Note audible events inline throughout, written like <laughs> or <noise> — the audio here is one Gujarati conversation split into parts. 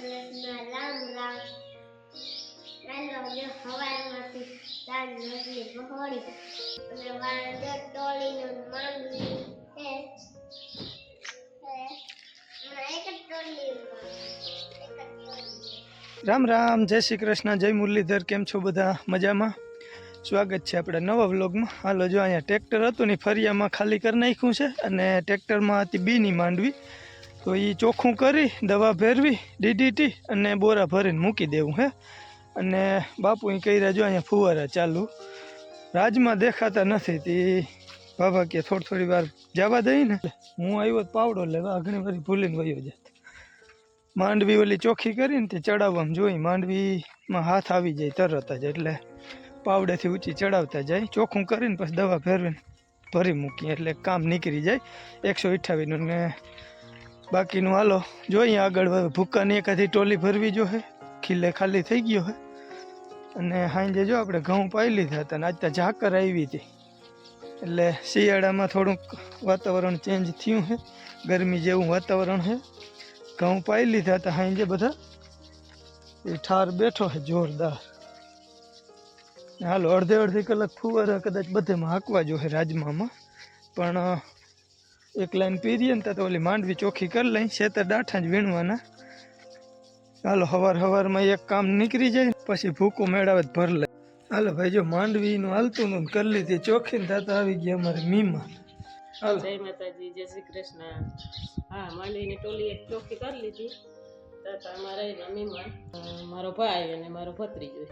કૃષ્ણ રામ રામ ચાલો જો હવારમાંથી દાળ રોટલી પહોળી અને વાંદો ટોળીનું માંડવી છે રામ રામ, જય શ્રી કૃષ્ણ, જય મુરલીધર, કેમ છો બધા? મજામાં? સ્વાગત છે આપણે નવા વ્લોગમાં. હાલો, જો અહીંયા ટ્રેક્ટર હતું ને, ફરિયામાં ખાલી કરી નાખ્યું છે અને ટ્રેક્ટરમાં હતી બીની માંડવી. તો એ ચોખ્ખું કરી, દવા ભેરવી, ડીડીટી અને બોરા ભરીને મૂકી દેવું હે. અને બાપુ એ કર્યા જો અહીંયા ફુવારા ચાલુ. રાજમાં દેખાતા નથી. તે બાબા કે થોડી થોડી વાર જવા દઈ ને. હું આવ્યો પાવડો લેવા ઘણી વાર ભૂલીને વયો જાય માંડવી ઓલી ચોખ્ખી કરીને તે ચડાવવામાં જોઈ, માંડવીમાં હાથ આવી જાય તરત જ, એટલે પાવડેથી ઊંચી ચડાવતા જાય. ચોખ્ખું કરીને પછી દવા ફેરવીને ભરી મૂકીએ, એટલે કામ નીકળી જાય. એકસો અઠ્ઠાવીસનું ને બાકીનું હાલો જોઈએ આગળ હવે ભૂક્કાની એકાથી ટોલી ભરવી જો હે, ખીલે ખાલી થઈ ગયો હે. અને સાંજે જો આપણે ઘઉં પાઈ લીધા હતા અને આજ ત્યાં ઝાકર આવી હતી. એટલે શિયાળામાં થોડુંક વાતાવરણ ચેન્જ થયું છે ગરમી જેવું વાતાવરણ છે ઘઉં પાઈ લીધા હતા સાંજે બધા એ ઠાર બેઠો છે જોરદાર. હાલો, અડધે અડધી કલાક ફુવારા કદાચ બધેમાં હાંકવા જો રાજમામાં. પણ એક લાઈન પીરીએ ને તો ઓલી માંડવી ચોખ્ખી કરી લઈ શેતર ડાઠા જ વીણવાના. હાલો હવાર હવારમાં એક કામ નીકળી જાય પછી ભૂકો મેળાવે ભર લે. હાલો ભાઈ જો માંડવીનું હાલતું નું કરી લીધી ચોખ્ખી ને થતા આવી ગયા અમારે મીમા. હાલો. જય માતાજી જય શ્રી કૃષ્ણ. હા માંડવીની ટોલી એક ચોખ્ખી કરી લીધી. તાતા અમારા એના મારો ભાઈ અને મારો ભત્રીજો.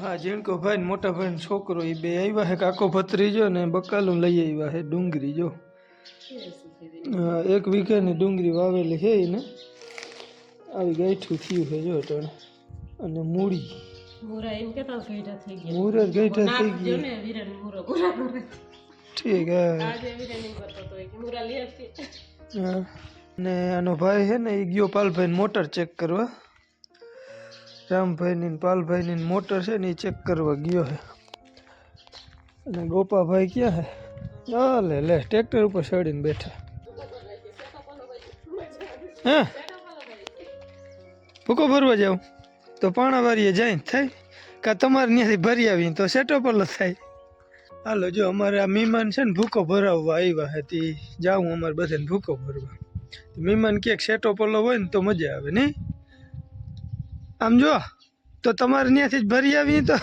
હા ઝીણકો ભાઈ મોટા ભાઈ ને છોકરો એ બે આવ્યા હે કાકો ભત્રીજો ને બકાલું લઈ આવ્યા હે ડુંગરી જો. હા, એક વીઘાની ડુંગળી વાવેલી છે એને આવી ગાંઠું થયું છે જો અટાણે અને મૂળી મૂરા એમ કેતા ગઈઢા થઈ ગયા મૂર જ ગાંઠા થઈ નાખ જો ગઈ ને વીરન મૂરો પૂરા કરે ઠીક હા આજે વીરન એમ કરતો હતો કે મૂરા લઈ આવતી હા. ને આનો ભાઈ છે ને એ ગયો પાલભાઈ મોટર ચેક કરવા રામભાઈની ને પાલભાઈની ને મોટર છે ને એ ચેક કરવા ગયો છે અને ગોપાભાઈ ક્યાં છે હા લે લે ટ્રેક્ટર ઉપર ચડીને બેઠા. હા. ભૂકો ભરવા જાઉં. તો પાણા વારીએ જાય થાય. કાં તમારે ત્યાંથી ભરી આવીને તો સેટો પલો થાય હાલો, જો અમારે આ મહેમાન છે ને ભૂકો ભરાવવા આવ્યા હતી. જાઉં અમારે બધાને ભૂકો ભરવા. મહેમાન ક્યાંક સેટો પલો હોય ને તો મજા આવે, નહીં? આમ જો, તો તમારે ત્યાંથી જ ભરી આવીએ તો.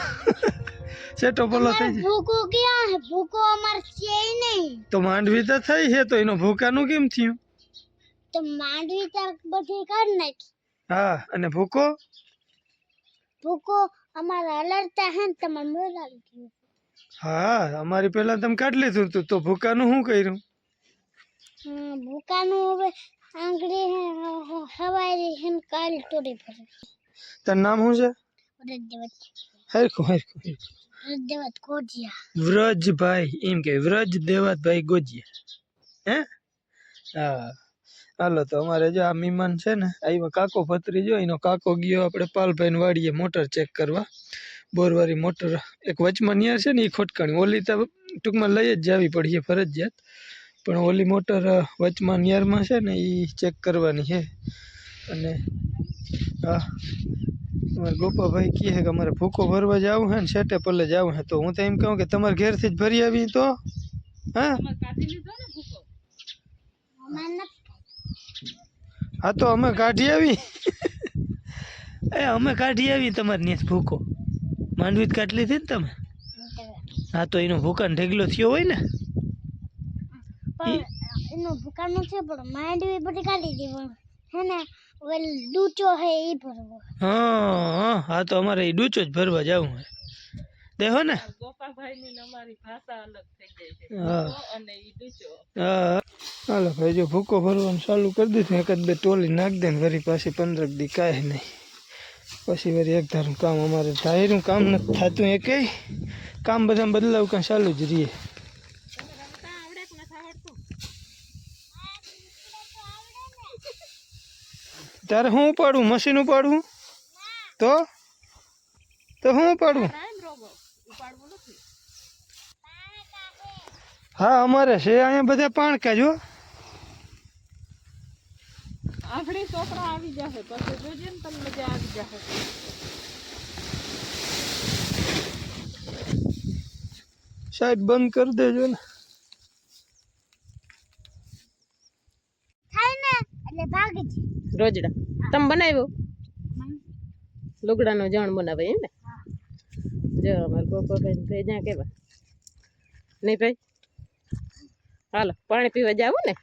સેટો પલ્લો થઈ જાય. ભૂકો ક્યાં હે? ભૂકો અમાર છે નહીં. તો માંડવી તો થઈ છે તો એનો ભૂકાનું કેમ થયું? તો માંડવી તો બધી કર નાખી. હા અને ભૂકો? ભૂકો અમારા અલરતા હે ને તમારે મોરાલ ગયું હા અમારી પહેલા તમે કાઢ લીધું તું તો ભૂકાનું શું કર્યું? ભૂકાનું હવે આંગળી હે હ- કાલ તોડી ભરે તારું નામ શું છે? હરખું હરખું હરખું. વ્રજભાઈ એમ કે વ્રજ દેવાતભાઈ ગોજિયા હે હા હાલો તો અમારે જો આ મહેમાન છે ને આવ્યા કાકો ફતરી જો એનો કાકો ગયો, આપણે પાલભાઈ વાડીએ મોટર ચેક કરવા. બોરવારી મોટર, એક વચમાં નિયર છે ને એ ખોટકાણી. ઓલી તો ટૂંકમાં લઈ જ જવી પડીએ ફરજિયાત. પણ ઓલી મોટર વચમાં નિયરમાં છે ને એ ચેક કરવાની છે. અને હા અમારે ગોપાભાઈ કહે છે કે અમારે ભૂકો ભરવા જવું છે ને સેટે પલ્લે જવું છે. તો હું તો એમ કહું કે તમારે ઘેરથી જ ભરી આવી તો. હા? હા તો અમે કાઢી આવી એ અમે કાઢી આવી તમારે નેસ ભૂકો. માંડવી જ કાઢી લીધી ને તમે? હા તો એનો ભૂકાન ઢેગલો થયો હોય ને? પણ એનો ભૂકાન નથી પણ માંડવી બધી કાઢી દીધી હે ને? ડૂચો હે ભરવો. હા તો અમારે એ ડૂચો જ ભરવા જવું હે. દેખો ને. ગોપાભાઈ ની ને અમારી ભાષા અલગ થઈ જાય છે. હા. ભૂકો અને ઈ ડૂચો હા હાલો ભાઈ જો ભૂકો ભરવાનું ચાલુ કરી દીધું એકાદ બે ટોલી નાખી દે ને વળી પાછી પંદર દી કાંઈ નહીં. પછી વળી એક ધારું કામ અમારે ધારું કામ નથી થતું એ કંઈ કામ બધા બદલાવ કાંઈ ચાલુ જ રહીએ આવડે કે નથી આવડતું તારે હું ઉપાડું મશીન ઉપાડવું તો તો હું ઉપાડવું ટાઈમ રોગો ઉપાડવું નથી હા અમારે છે અહીંયા બધા પાણકા જો આખડી ચોપડા આવી જશે પછી જોજે ને તમને મજા આવી જશે. સાઈડ બંધ કરી દેજો ને થાય ને એટલે ભાગી જ રોજડા. તમે બનાવ્યો? લુગડાનો જણ બનાવે એમ ને? જો અમારે પપ્પા ભાઈ, જ્યાં કેવા નહીં ભાઈ? હાલો, પાણી પીવા જાવું ને?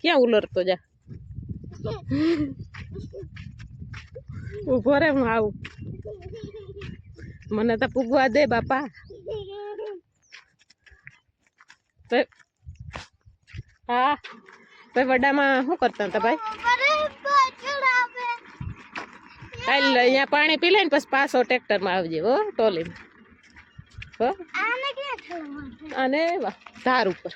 ક્યાં ઉલરતો જા? ઊભો રે, હું આવું. મને તો પૂગવા દે બાપા. હા. ભાઈ વડામાં શું કરતા હતા ભાઈ? બરાબર અહીંયા પાણી પી લઈને પછી પાછો ટ્રેક્ટરમાં આવજે, હો, ટોલીમાં. હો. અને ધાર ઉપર.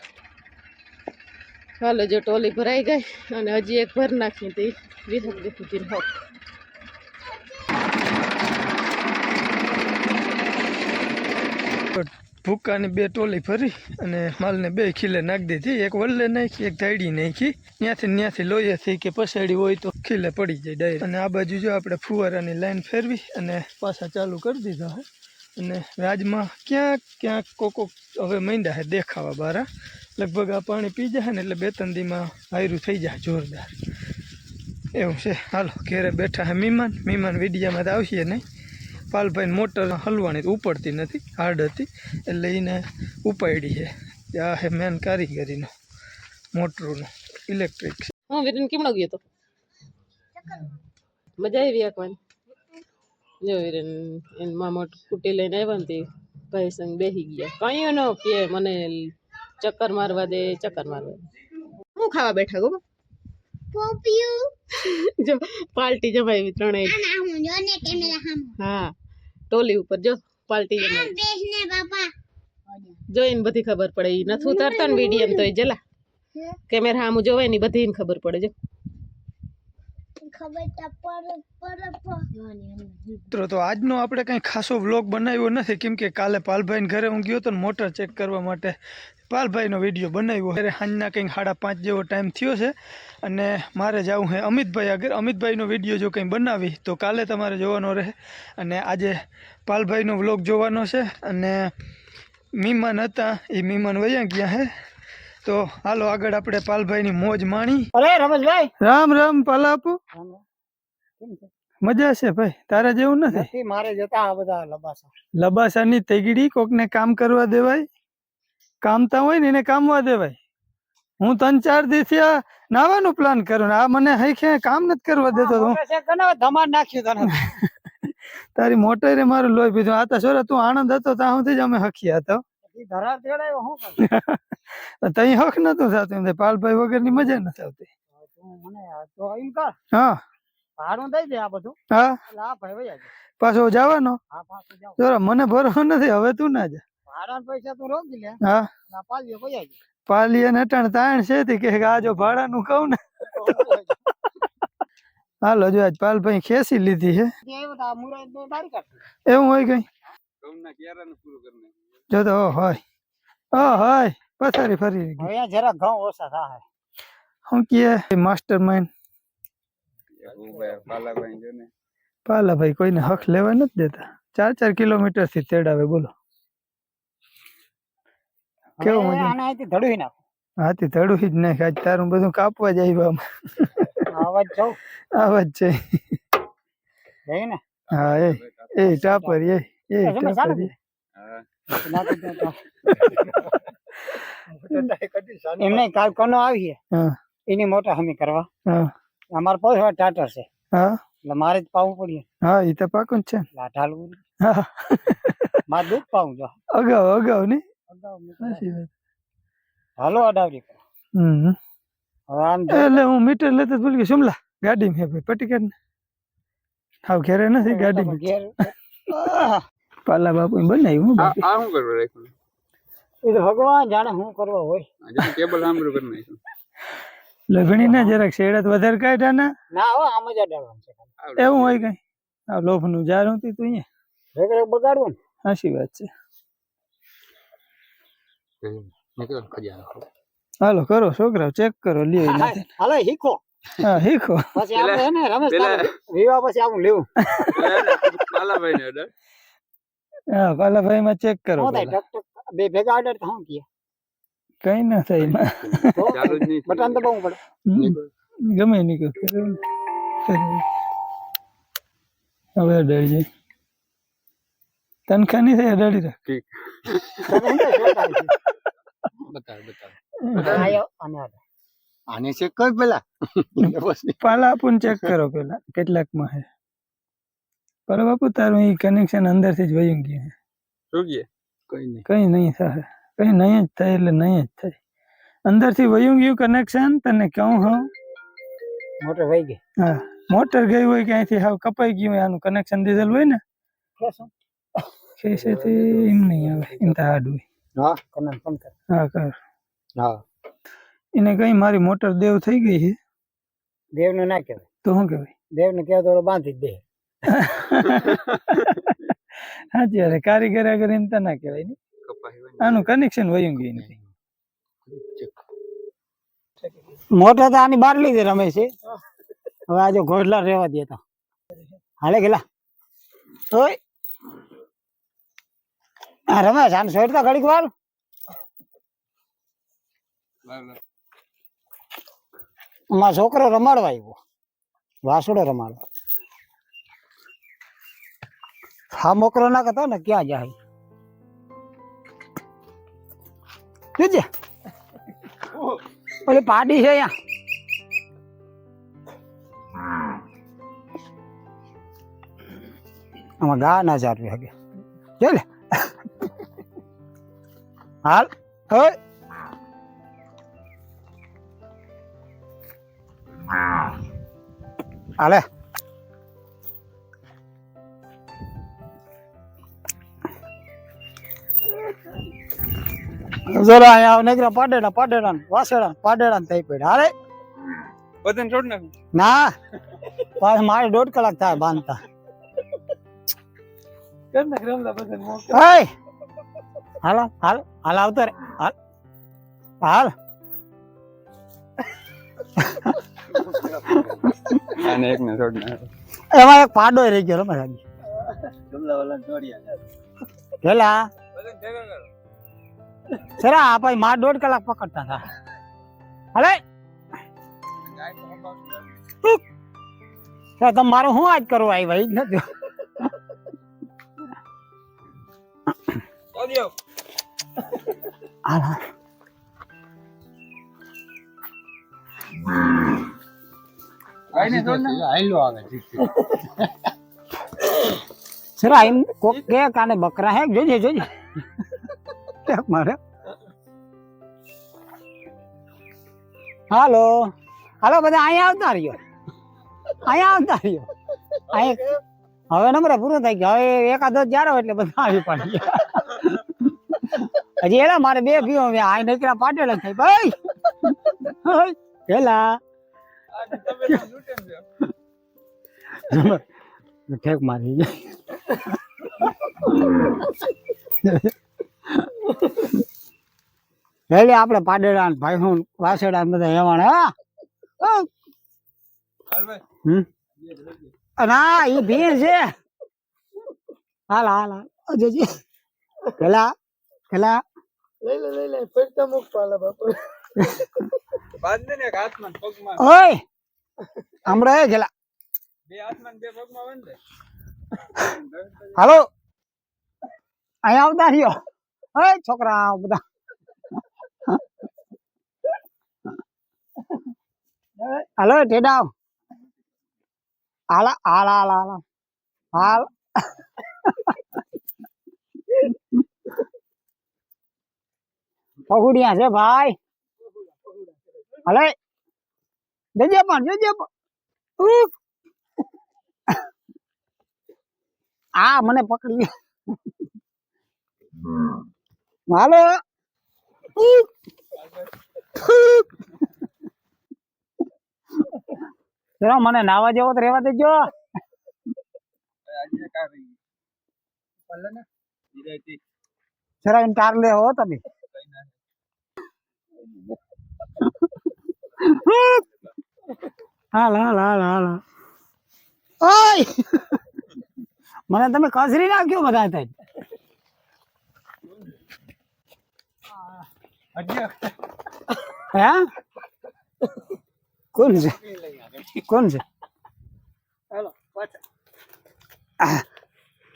ચાલો જો ટોલી ભરાઈ ગઈ અને હજી એક ભર નાખી તે વિધક દીકુજી હોત ભૂક્કાની બે ટોલી ભરી અને માલને બે ખીલે નાખી દીધી. એક વલ્લે નાખી, એક ધાડી નાખી. ત્યાંથી ત્યાંથી લોહી થઈ કે પછાડી હોય તો ખીલે પડી જાય ડાયરેક્ટ અને આ બાજુ જો આપણે ફુવારાની લાઈન ફેરવી અને પાછા ચાલુ કરી દીધા હે. અને રાજમાં ક્યાંક ક્યાંક કોકો હવે માંડ્યા છે દેખાવા બારા. લગભગ આ પાણી પી જાય ને એટલે બે ત્રણ દીમાં હાયરું થઈ જાય જોરદાર. એવું છે. હાલો, ઘેરે બેઠા હે મહેમાન મહેમાન વિડીયામાં તો આવશે નહીં. પાલભાઈ મોટર હલવાની ઉપડતી નથી હાર્ડ હતી એટલે એને ઉપાડી છે. આ હે મેન કારીગરીનો મોટરનો ઇલેક્ટ્રિક છે હું વિરેન કેમનો ગયો તો મજા આવી આંકવાની જો વીરન એન મામા કુટી લઈને આવ્યા ને તે ભાઈ સંગ બેસી ગયા. કઈ ન કે મને ચક્કર મારવા દે ચક્કર મારવા દે. હું ખાવા બેઠા ગો પોપિયું. જો પાલટી જમાવી ત્રણેય. હું જો ને કેમેરા હામ. હા ટોલી ઉપર જો પાલટી જમાવી બાપા. જોઈને બધી ખબર પડે. ઈ નથી ઉતારતા ને વીડિયો તો એ જલા. કેમેરા આમ જોવે ની ઈ બધી ને ખબર પડે જો ખબર તા પર પર પર મિત્રો, તો આજનો આપણે કંઈ ખાસો વ્લોગ બનાવ્યો નથી, કેમ કે કાલે પાલભાઈને ઘરે હું ગયો હતો ને મોટર ચેક કરવા માટે. પાલભાઈનો વીડિયો બનાવ્યો. ત્યારે સાંજના કંઈક સાડા પાંચ જેવો ટાઈમ થયો છે, અને મારે જવું છે અમિતભાઈ આગળ. અમિતભાઈનો વીડિયો જો કંઈ બનાવી, તો કાલે તમારે જોવાનો રહે. અને આજે પાલભાઈનો વ્લોગ જોવાનો છે, અને મહેમાન હતા, એ મહેમાન વયા ગયા હે તો હાલો આગળ આપણે પાલભાઈની મોજ માણી. અરે રમેશભાઈ! રામ રામ પાલાપુ. મજા છે ભાઈ તારા જેવું નથી? મારે જતા આ બધા લબાસા. લબાસાની તેગડી કોકને કામ કરવા દેવાય કામતા હોય ને એને કામવા દેવાય. હું ત્રણ ચાર દિવસે આ નાવાનું પ્લાન કરું ને આ મને હૈખે કામ નથી કરવા દેતો તો હું. ધમાડ નાખ્યું તને. <laughs> તારી મોટરે મારું લોહી પીધું આ તો સોરા તું આણંદ હતો ત્યાં સુધી જ અમે હખ્યા હતા. ઈ તેડાયો હું કરું <laughs> તઈ હક નતું થતું એમ પાલભાઈ વગરની મજા નથી આવતી મને આ તો એમ કર હા. ભાડું દઈ દે આ બધું. હા. આ ભાઈ વયા પાછો જવાનો? હા પાછું જાવ મને ભરોસો નથી હવે તું ના જા. ભાડા પૈસા તું રોકી લે. હા. અને આ વયા અટાણ તાણ છે તે કે આ જો ભાડાનું કહું ને. <laughs> હાલો જો આજ પાલભાઈ ખેસી લીધી છે. જે એવું હોય કઈ? જો તો ઓ હોય. ઓ હોય. પથારી ફરી ગઈ. હવે આ જરા ઘઉં ઓછા થાય. શું કહે માસ્ટર માઇન્ડ. પાલાભાઈ કોઈને હક લેવા નથી દેતા. ચાર ચાર કિલોમીટરથી તેડાવે બોલો. કેવું હવે મજા આને અહીંથી ધડુઈ નાખ. હાથી ધડું જ નાખ. આજ તારું બધું કાપવા જ આવ્યા અમે. અવાજ જાઉં. આવા જ છે જઈ ને હા એ એ ટાપર એ એ તમે ટાપર ચાલો. એ. નાખી દો તો. એમ નહીં કાલ કોનો આવીએ હા. એની મોટા હમી કરવા. હા. અમારે પાસે ટાટર છે. હા. એટલે મારે જ પાવું પડ્યું. હા એ તો પાકું છે. ઢાલવું મારે દૂધ પાવું જો અગાઉ અગાઉ ને? હાલો અડાવરી. હમ. એટલે હું મીટર લેતો જ ભૂલી ગયો શિમલા ગાડી મેં ભાઈ પટી કાઢ ને હાવ ઘેરે નથી ગાડી ઘેર <laughs> <laughs> પાલા બાપુ બનાવ્યું. આ શું કરવા રાખ્યું? એ તો ભગવાન જાણે શું કરવા હોય. કેબલ સાંભળ્યું કરી નાખ્યું. લગણી ના જરાક શેડા તો વધારે કાઢ્યા ના? ના હો આમ જ અડાડવાનું છે એવું હોય કઈ? આ લોભનું જાર હતી તું અહીંયા? રેગડે બગાડવું ને. સાચી વાત છે. હાલો કરો છોકરાઓ ચેક કરો લ્યો. હાલો શીખો. હા શીખો. પછી આપણે ને રમેશ વિવાહ પછી આવું લેવું. લાલાભાઈ ને હા પાલાભાઈ માં ચેક કરો શું થાય ટક ટક બે ભેગા ઓર્ડર તો કહે કઈ ના થાય બટન દબાવવું પડે. ગમે નીકળ હવે અડાડી જાય તનખા નહીં થાય અડાડી રાખ. આને ચેક કર પેલા. પાલા આપું ચેક કરો પેલા કેટલાકમાં હે પર બાપુ તારું એ કનેક્શન અંદરથી જ વયું ગયું છે. શું કહે કઈ નહીં કઈ નહીં થાય કઈ નહીં જ થાય એટલે નહીં જ થાય. અંદરથી વયું ગયું કનેક્શન તને કહું હું. મોટર વહી ગઈ. હા મોટર ગઈ હોય ક્યાંયથી હાવ કપાઈ ગયું હોય આનું કનેક્શન દીધેલું હોય ને? ખેંચો. ખેસેથી એમ નહીં આવે એમ તો હાર્ડ હોય. હા કનન ફોન કર. હા કર. હા. એને કઈ મારી મોટર દેવ થઈ ગઈ છે? દેવને ના કહેવાય. તો શું કહેવાય? દેવને કહેવાય તો ઓલો બાંધી જ દે. સાચી વાત કારીગર આગળ એમ તો ના કહેવાય ને. આનું કનેક્શન વયું ગયું નથી. મોટો તો આની બહાર લીધી રમે છે હવે આજે ઘોડલા રહેવા દે તો. હાલે ગેલા. ઓય. હા રમેશ આને સોડતા ઘડીક વાર. માં છોકરો રમાડવા આવ્યો. વાસડો રમાડવા. હા મોકરો ના કરતા ને, ક્યાં જાય? જોજે ઓલી પાડી છે અહીંયા. આમાં ગા ના ચાલવી હગે. જો લે. હાલ ઓય હાલે. જરા અહીંયા આવ નગરા પાડેડા પાડેડા વાસેડા પાડેડા થઈ પડ્યા. અરે બધાને છોડ નાખ? ના. પાછ મારે દોઢ કલાક થાય બાંધતા. હાલ હાલ હાલ આવતો રે. હાલ. હાલ. આને એક ને છોડ નાખ. એમાં એક પાડો રહી ગયો રમે પેલા બધાને ભેગા કરો. સરા આ ભાઈ માં દોઢ કલાક પકડતા હતા. હાલે? તમે મારો શું આજ કરો આવ્યા? ભાઈ નથી સરા કોક કે કાને બકરા હે? જોજે જોજે. એક મારે હાલો. હાલો, બધા અહીંયા આવતા રહ્યો. અહીંયા આવતા રહ્યો. અહીંયા હવે નંબર પૂરો થઈ ગયો. હવે એકાદો જારો એટલે બધા આવી પડી હજી એલા મારે બે પીવો આ નીકળ્યા પાટેલા થઈ ભાઈ! પેલા ઠેક મારી. એટલે આપણે પાડેડા ને ભાઈ હું વાસેડા ને બધા હેવાણ હા? ના એ ભીડ છે. હાલ હાલ હાલ. જોજી પેલા પેલા લઈ લે લઈ લે ફરતા મૂક પાલા બાપુ. બાંધ ને હાથમાં પગમાં. ઓય! હમણાં એ ગેલા બે હાથમાં બે પગમાં બાંધ હાલો. અહીંયા આવતા રહ્યો. ઓય છોકરા બધા. હાલો ટેડાવ હાલા હાલ હાલ હાલ પગુડિયા છે ભાઈ હલે જજે પણ જજે પણ. આ મને પકડી હાલો જરા મને નાવા જેવો તો રહેવા દેજો. જરા એમ લે હો તમે. હાલ હાલ હાલ હાલ. ઓય! મને તમે કસરી નાખ્યો બધા ત્યાં હે? કોણ છે? કોણ છે? હાલો પાછા.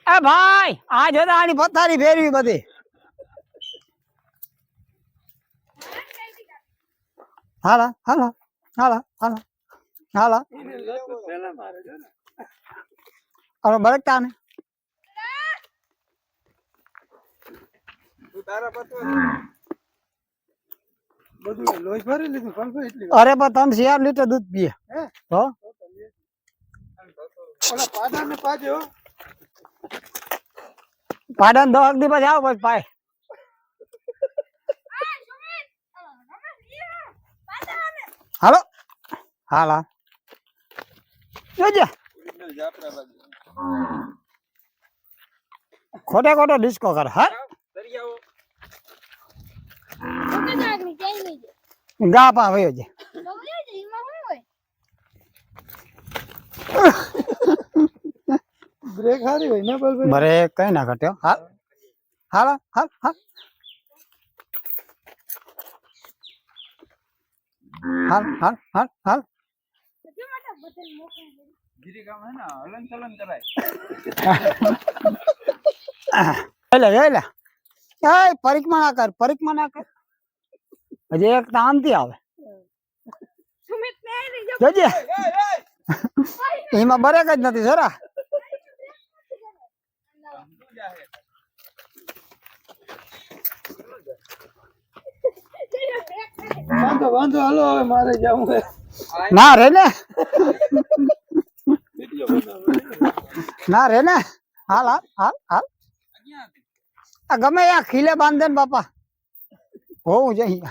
એ ભાઈ આ જોતા આની પથારી ફેરવી બધી. હાલા હાલા હાલા હાલા હાલા. મારે જો ને તારા પતવા બધું લોહી ભરી લીધું કલ્પે એટલી અરે પણ ત્રણ ચાર લીટર દૂધ પીએ. હે? તો ઓલા પાડા ને પાજો પાડા દસ દી પછી આવો પછી પાય. હાલો. હાલા જોજે. ખોટે ખોટો ડિસ્કો કર હા દરિયાઓ આગળ જઈ લેજે ગા પા વયો છે બ્રેક હારી હોય ને બસ બ્રેક કઈ ના ઘટ્યો. હાલ હાલ હાલ હાલ. હાલ હાલ હાલ હાલ. ગીરી કામ હે ને હલન ચલન કરાય એ પરિક્રમા કર પરિક્રમા કર. હજી એક તો આમથી આવે જોજે. એમાં બરેક જ નથી સરા વાંધો વાંધો હાલો હવે મારે જવું છે. ના રે ને. ના રે ને. હાલ હાલ હાલ હાલ. આ ગમે ત્યાં ખીલે બાંધે ને બાપા. હોવું જોઈએ.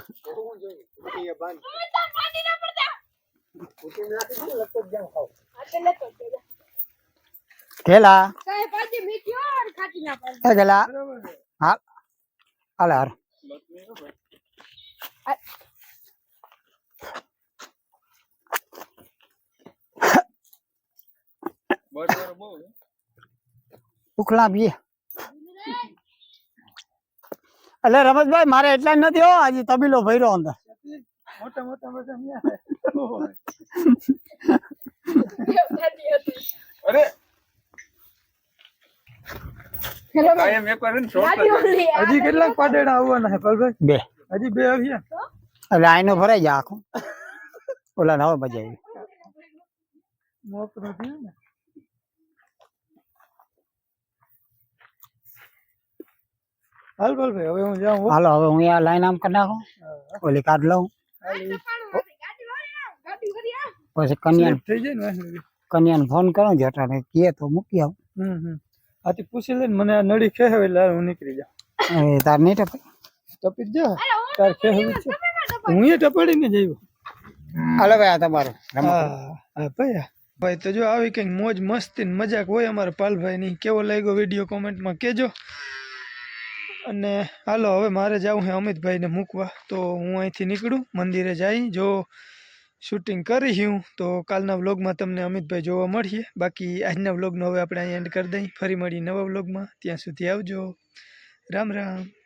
થેલા થેલા હા. હાલ હાર ઉકલા બી. એટલે રમેશભાઈ મારે એટલા જ નથી હો આજે તબીલો ભર્યો અંદર. મોટા મોટા બધા. અરે. હજી કેટલાક પાડેડા આવવાના છે પલભાઈ બે. હજી બે આવ્યા? એટલે આઈનો ભરાઈ જાય આખું. ઓલા નવો મજા આવી. મોક નથી ને. હાલ પલભાઈ હવે હું જાઉં હાલો હવે હું આ લાઈન આમ કરી નાખું. ઓલી કાઢ લઉં. પછી કન્યા Slip થઈ જાય ને કન્યાને ફોન કરો જટાને કે તો મૂકી આવું. હમ હમ. આથી પૂછી લે મને આ નળી ખેહે એટલે હું નીકળી જાઉં. એ તાર નહીં ટપી ટપી જ તાર ખેહવી છે. હું એ ટપાડીને જ આવ્યો. હાલો ભાઈ આ તમારો. હા ભાઈ ભાઈ તો જો આવી કંઈક મોજ મસ્તી ને મજાક હોય અમારા પાલભાઈની કેવો લાગ્યો વીડિયો કોમેન્ટમાં કહેજો. અને હાલો, હવે મારે જવું છે અમિતભાઈને મૂકવા. તો હું અહીંથી નીકળું, મંદિરે જઈ જો શૂટિંગ કરી હું તો કાલના વ્લોગમાં તમને અમિતભાઈ જોવા મળીએ. બાકી આજના વ્લોગનો હવે આપણે અહીં એન્ડ કરી દઈએ ફરી મળીએ નવા વ્લોગમાં. ત્યાં સુધી આવજો. રામ રામ.